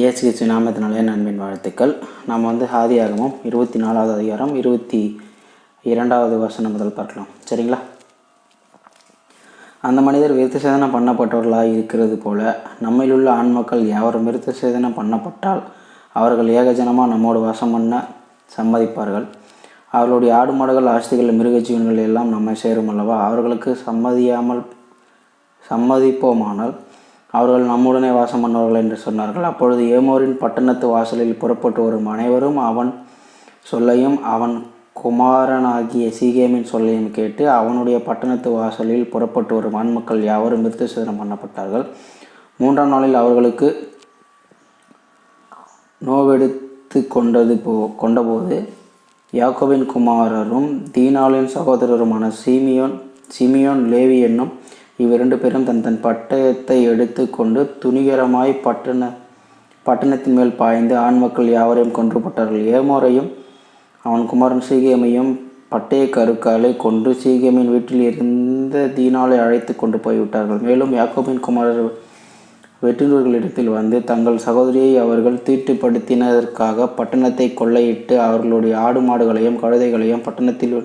இயேசுகிச்சு நாமத்தினாலே நண்பின் வாழ்த்துக்கள். நம்ம வந்து ஆதியாகமம் இருபத்தி நாலாவது அதிகாரம் இருபத்தி இரண்டாவது வசனம் முதல் பார்க்கலாம். சரிங்களா? அந்த மனிதர் விருத்த சேதனம் பண்ணப்பட்டவர்களாக இருக்கிறது போல நம்மிலுள்ள ஆண்மக்கள் யாவரும் விருத்த சேதனம் பண்ணப்பட்டால் அவர்கள் ஏகஜனமாக நம்மோடு வாசம் பண்ண சம்மதிப்பார்கள். அவர்களுடைய ஆடு மாடுகள் ஆஸ்திகள் மிருக ஜீவன்கள் எல்லாம் நம்மை சேரும் அல்லவா? அவர்களுக்கு சம்மதியாமல் சம்மதிப்போமானால் அவர்கள் நம்முடனே வாசம் பண்ணுவார்கள் என்று சொன்னார்கள். அப்பொழுது ஏமோரின் பட்டணத்து வாசலில் புறப்பட்டு வரும் அனைவரும் அவன் சொல்லையும் அவன் குமாரனாகிய சீகேமின் சொல்லையும் கேட்டு அவனுடைய பட்டணத்து வாசலில் புறப்பட்டு வரும் ஆண்மக்கள் யாவரும் விருத்த சேதனம் பண்ணப்பட்டார்கள். மூன்றாம் நாளில் அவர்களுக்கு நோவெடுத்து கொண்டது போ கொண்டபோது யாக்கோவின் குமாரரும் தீனாலின் சகோதரருமான சீமியோன் சிமியோன் லேவி என்னும் இவ்விரண்டு பேரும் தன் தன் பட்டயத்தை எடுத்து கொண்டு துணிகரமாய் பட்டண பட்டணத்தின் மேல் பாய்ந்து ஆண் மக்கள் யாவரையும் கொன்றுபட்டார்கள் ஏமோரையும் அவன் குமாரன் சீகியமையும் பட்டய கருக்காலை கொண்டு சீகியமின் வீட்டில் இருந்த தீனாலை அழைத்து கொண்டு போய்விட்டார்கள். மேலும் யாக்கோபின் குமாரர் வெற்றினர்களிடத்தில் வந்து தங்கள் சகோதரியை அவர்கள் தீட்டுப்படுத்தினதற்காக பட்டணத்தை கொள்ளையிட்டு அவர்களுடைய ஆடு மாடுகளையும் கழுதைகளையும் பட்டணத்தில்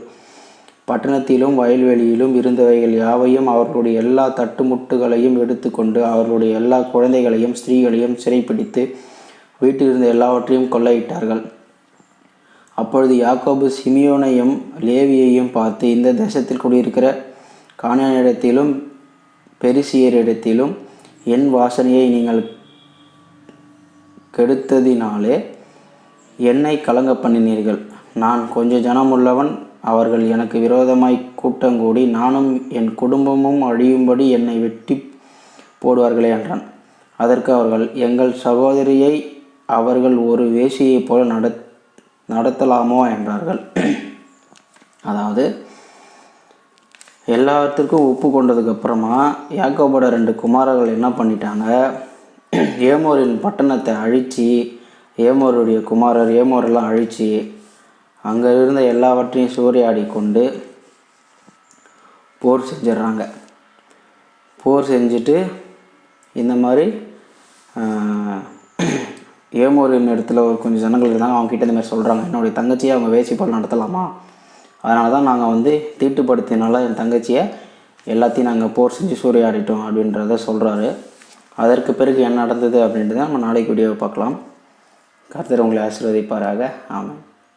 பட்டணத்திலும் வயல்வெளியிலும் இருந்தவைகள் யாவையும் அவர்களுடைய எல்லா தட்டுமுட்டுகளையும் எடுத்துக்கொண்டு அவர்களுடைய எல்லா குழந்தைகளையும் ஸ்திரீகளையும் சிறைப்பிடித்து வீட்டில் இருந்த எல்லாவற்றையும் கொள்ளையிட்டார்கள். அப்பொழுது யாக்கோபு சிமியோனையும் லேவியையும் பார்த்து இந்த தேசத்தில் குடியிருக்கிற காணியனிடத்திலும் பெரிசியரிடத்திலும் என் வாசனையை நீங்கள் கெடுத்ததினாலே என்னை கலங்க பண்ணினீர்கள். நான் கொஞ்சம் ஜனமுள்ளவன் அவர்கள் எனக்கு விரோதமாய் கூட்டங்கூடி நானும் என் குடும்பமும் அழியும்படி என்னை வெட்டி போடுவார்களே என்றான். அதற்கு அவர்கள் எங்கள் சகோதரியை அவர்கள் ஒரு வேசியைப் போல நட நடத்தலாமோ? என்றார்கள். அதாவது எல்லாத்திற்கும் ஒப்பு கொண்டதுக்கப்புறமா யாக்கோபோட ரெண்டு குமாரர்கள் என்ன பண்ணிட்டாங்க? ஏமோரின் பட்டணத்தை அழித்து ஏமோருடைய குமாரர் ஏமோரெல்லாம் அழித்து அங்கே இருந்த எல்லாவற்றையும் சூறையாடி கொண்டு போர் செஞ்சிடுறாங்க போர் செஞ்சுட்டு இந்த மாதிரி ஏமோரின் இடத்துல ஒரு கொஞ்சம் ஜனங்கள் இருந்தாங்க. அவங்ககிட்ட இந்த மாதிரி சொல்கிறாங்க என்னுடைய தங்கச்சியை அவங்க வேசிப்பால் நடத்தலாமா? அதனால தான் நாங்கள் வந்து தீட்டுப்படுத்தினால என் தங்கச்சியை எல்லாத்தையும் நாங்கள் போர் செஞ்சு சூறையாடிட்டோம் அப்படின்றத சொல்கிறாரு அதற்கு பிறகு என்ன நடந்தது அப்படின்றத நம்ம நாளைக்கு வீடியோவை பார்க்கலாம். கருத்தர் உங்களை ஆசீர்வதிப்பாராக. ஆமாம்